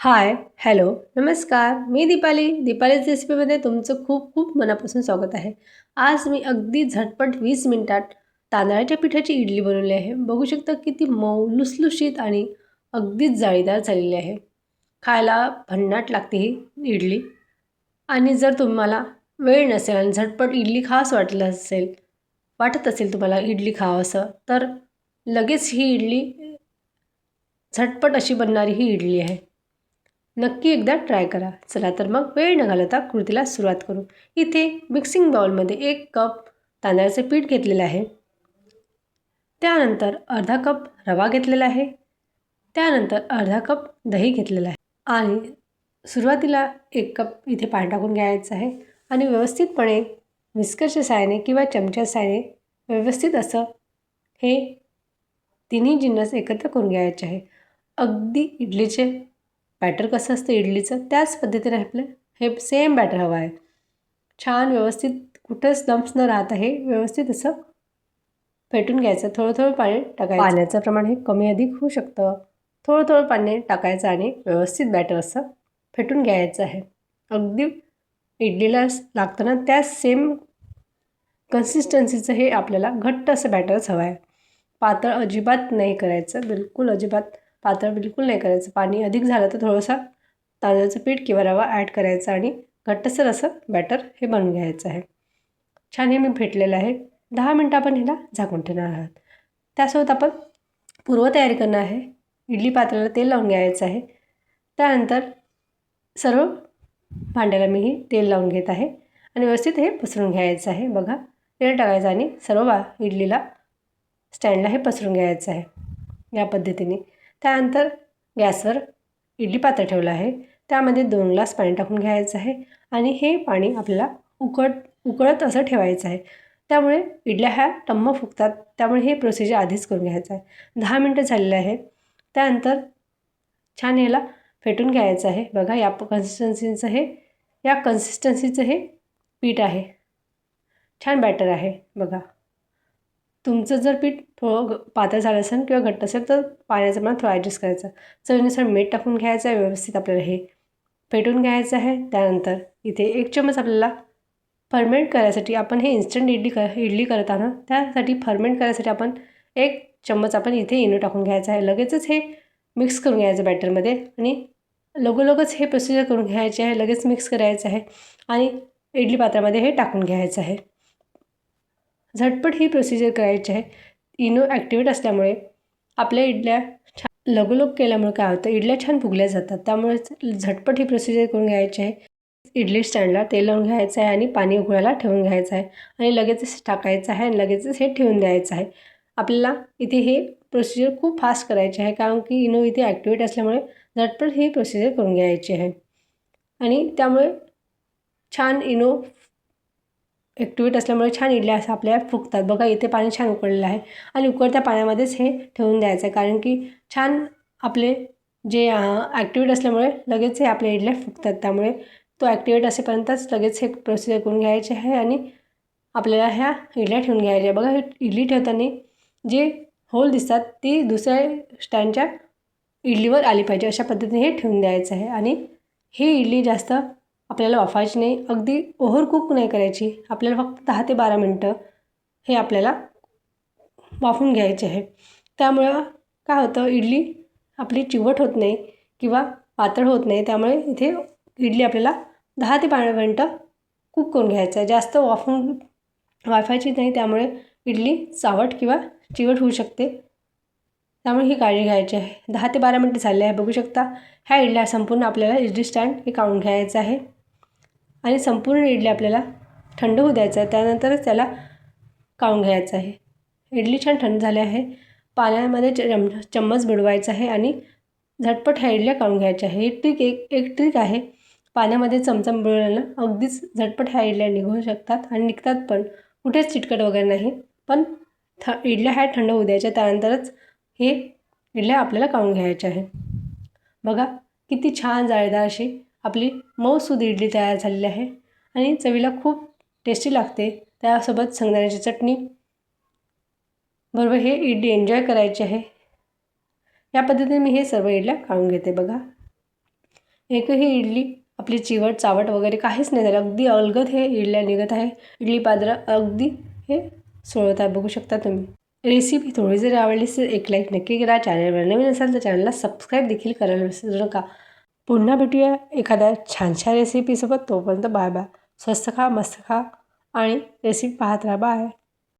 Hi hello नमस्कार. मी दीपाली. दीपालीच रेसिपीमध्ये तुमचं खूप खूप मनापासून स्वागत आहे. आज मी अगदी झटपट वीस मिनटात तांदळाच्या पिठाची इडली बनवली आहे. बघू शकता किती मऊ लुसलुशीत आणि अगदीच जाळीदार झालेली आहे. खायला भन्नाट लागते ही इडली. आणि जर तुम्हाला वेळ नसेल आणि झटपट इडली खावंसं वाटलं असेल वाटत असेल तुम्हाला इडली खावंसं तर लगेच ही इडली झटपट अशी बनणारी ही इडली आहे. नक्की एकदा ट्राय करा. चला तर मग वेळ न घालवता कृतीला सुरुवात करू. इथे मिक्सिंग बाउलमध्ये एक कप तांदळाचे पीठ घेतलेलं आहे. त्यानंतर अर्धा कप रवा घेतलेला आहे. त्यानंतर अर्धा कप दही घेतलेलं आहे. आणि सुरुवातीला एक कप इथे पाणी टाकून घ्यायचं आहे. आणि व्यवस्थितपणे विस्करच्या साहाय्याने किंवा चमच्या साहाय्याने व्यवस्थित असं हे तिन्ही जिन्नस एकत्र करून घ्यायचे आहे. अगदी इडलीचे बॅटर कसं असतं इडलीचं? त्याच पद्धतीने आपलं हे सेम बॅटर हवं आहे. छान व्यवस्थित कुठंच लम्प्स न राहत आहे व्यवस्थित असं फेटून घ्यायचं. थोडं थोडं पाणी टाकायचं. पाण्याचं प्रमाण हे कमी अधिक होऊ शकतं. थोडं थोडं पाणी टाकायचं आणि व्यवस्थित बॅटर असं फेटून घ्यायचं आहे. अगदी इडलीला लागतं ना त्या सेम कन्सिस्टन्सीचं हे आपल्याला घट्ट असं बॅटरच हवं आहे. पातळ अजिबात नाही करायचं. बिलकुल अजिबात पातळ बिलकुल नाही करायचं. पाणी अधिक झालं तर थोडंसं तांदळाचं पीठ किंवा रवा ॲड करायचा आणि घट्टसर असं बॅटर हे बनवून घ्यायचं आहे. छान हे मी फेटलेलं आहे. दहा मिनटं आपण ह्याला झाकून ठेवणार आहात. त्यासोबत आपण पूर्वतयारी करणार आहे. इडली पात्राला तेल लावून घ्यायचं आहे. त्यानंतर सर्व भांड्याला मी ही तेल लावून घेत आहे. आणि व्यवस्थित हे पसरून घ्यायचं आहे. बघा तेल टाकायचं आणि सर्व बा इडलीला स्टँडला हे पसरून घ्यायचं आहे. या पद्धतीने. त्यानंतर गॅसवर इडली पात्र ठेवलं आहे. त्यामध्ये दोन ग्लास पाणी टाकून घ्यायचं आहे आणि हे पाणी आपल्याला उकळ उकळत असं ठेवायचं आहे. त्यामुळे इडल्या ह्या टम्म फुगतात. त्यामुळे हे प्रोसिजर आधीच करून घ्यायचं आहे. दहा मिनटं झालेलं आहे त्यानंतर छान याला फेटून घ्यायचं आहे. बघा या कन्सिस्टन्सीचं हे या कन्सिस्टन्सीचं हे पीठ आहे. छान बॅटर आहे. बघा. तुमचं जर पीठ थोडं पातळ झालं असेल किंवा घट्ट असेल तर पाण्याचं प्रमाण थोडं ॲडजस्ट करायचं. चवीनुसार मीठ टाकून घ्यायचं आहे व्यवस्थित आपल्याला हे फेटून घ्यायचं आहे. त्यानंतर इथे एक चमच आपल्याला फर्मेंट करायसाठी आपण हे इन्स्टंट इडली कर इडली करत आहोत. त्यासाठी फर्मेंट करायसाठी आपण एक चम्मच आपण इथे इनो टाकून घ्यायचं आहे. लगेचच हे मिक्स करून घ्यायचं बॅटरमध्ये आणि लगोलगच हे प्रोसिजर करून घ्यायचे आहे. लगेच मिक्स करायचं आहे आणि इडली पात्रामध्ये हे टाकून घ्यायचं आहे. झटपट ही प्रोसिजर करायची आहे. इनो ॲक्टिवेट असल्यामुळे आपल्या इडल्या छान लगोलग केल्यामुळे काय होतं इडल्या छान फुगल्या जातात. त्यामुळे झटपट ही प्रोसिजर करून घ्यायची आहे. इडली स्टँडला तेल लावून घ्यायचं आहे आणि पाणी उकळायला ठेवून घ्यायचं आहे. आणि लगेचच टाकायचं आहे आणि लगेचच हे ठेवून द्यायचं आहे. आपल्याला इथे हे प्रोसिजर खूप फास्ट करायचे आहे कारण की इनो इथे ॲक्टिवेट असल्यामुळे झटपट ही प्रोसिजर करून घ्यायची आहे. आणि त्यामुळे छान इनो ॲक्टिवेट असल्यामुळे छान इडल्या असं आपल्या फुगतात. बघा इथे पाणी छान उकळलेलं आहे. आणि उकळत्या पाण्यामध्येच हे ठेवून द्यायचं आहे. कारण की छान आपले जे ॲक्टिवेट असल्यामुळे लगेच हे आपल्या इडल्या फुगतात. त्यामुळे तो ॲक्टिवेट असेपर्यंतच लगेच हे प्रोसिजर करून घ्यायचे आहे आणि आपल्याला ह्या इडल्या ठेवून घ्यायच्या बघा हे इडली ठेवताना जे होल दिसतात ती दुसऱ्या स्टँडच्या इडलीवर आली पाहिजे. अशा पद्धतीने हे ठेवून द्यायचं आहे. आणि ही इडली जास्त आपल्याला वाफायची नाही. अगदी ओव्हर कुक नाही करायची. आपल्याला फक्त दहा ते बारा मिनटं हे आपल्याला वाफून घ्यायचे आहे. त्यामुळं काय होतं? इडली आपली चिवट होत नाही किंवा पातळ होत नाही. त्यामुळे इथे इडली आपल्याला दहा ते बारा मिनटं कुक करून घ्यायचं आहे. जास्त वाफून वाफायची नाही. त्यामुळे इडली चावट किंवा चिवट होऊ शकते. त्यामुळे ही काळजी घ्यायची आहे. दहा ते बारा मिनटं झाले आहे. बघू शकता ह्या इडल्या संपूर्ण आपल्याला इडली स्टँड हे काढून घ्यायचं आहे. आणि संपूर्ण इडली आपल्याला थंड होऊ द्यायचं आहे. त्यानंतरच त्याला काढून घ्यायचं आहे. इडली छान थंड झाली आहे. पाण्यामध्ये चम चम्मच बुडवायचा आहे आणि झटपट ह्या इडल्या काढून घ्यायच्या आहे. ही ट्रिक एक एक ट्रिक आहे. पाण्यामध्ये चमचम बुडवल्यानं अगदीच झटपट ह्या इडल्या निघू शकतात आणि निघतात पण. कुठेच चिटकट वगैरे नाही. पण थ इडल्या ह्या थंड होऊ द्यायच्या. त्यानंतरच हे इडल्या आपल्याला काढून घ्यायच्या आहे. बघा किती छान जाळीदार अशी आपली मऊसूद इडली तयार झालेली आहे आणि चवीला खूप टेस्टी लागते. त्यासोबत शेंगदाण्याची चटणी. बरोबर हे इडली एन्जॉय करायची आहे. या पद्धतीने मी हे सर्व इडल्या काढून घेते बघा. एकही इडली आपली चिवट चावट वगैरे काहीच नाही झाली. अगदी अलगद हे इडल्या निघत आहे. इडली पात्र अगदी हे सोळत आहे. बघू शकता तुम्ही. रेसिपी थोडी जरी आवडली असेल एक लाईक नक्की करा. चॅनलवर नवीन असाल तर चॅनलला सबस्क्राईब देखील करायला विसरू नका. पुन्हा भेटूया एखाद्या छानशा रेसिपीसोबत तोपर्यंत बाय बाय स्वस्त खा मस्त खा आणि रेसिपी पाहत राहा. बाय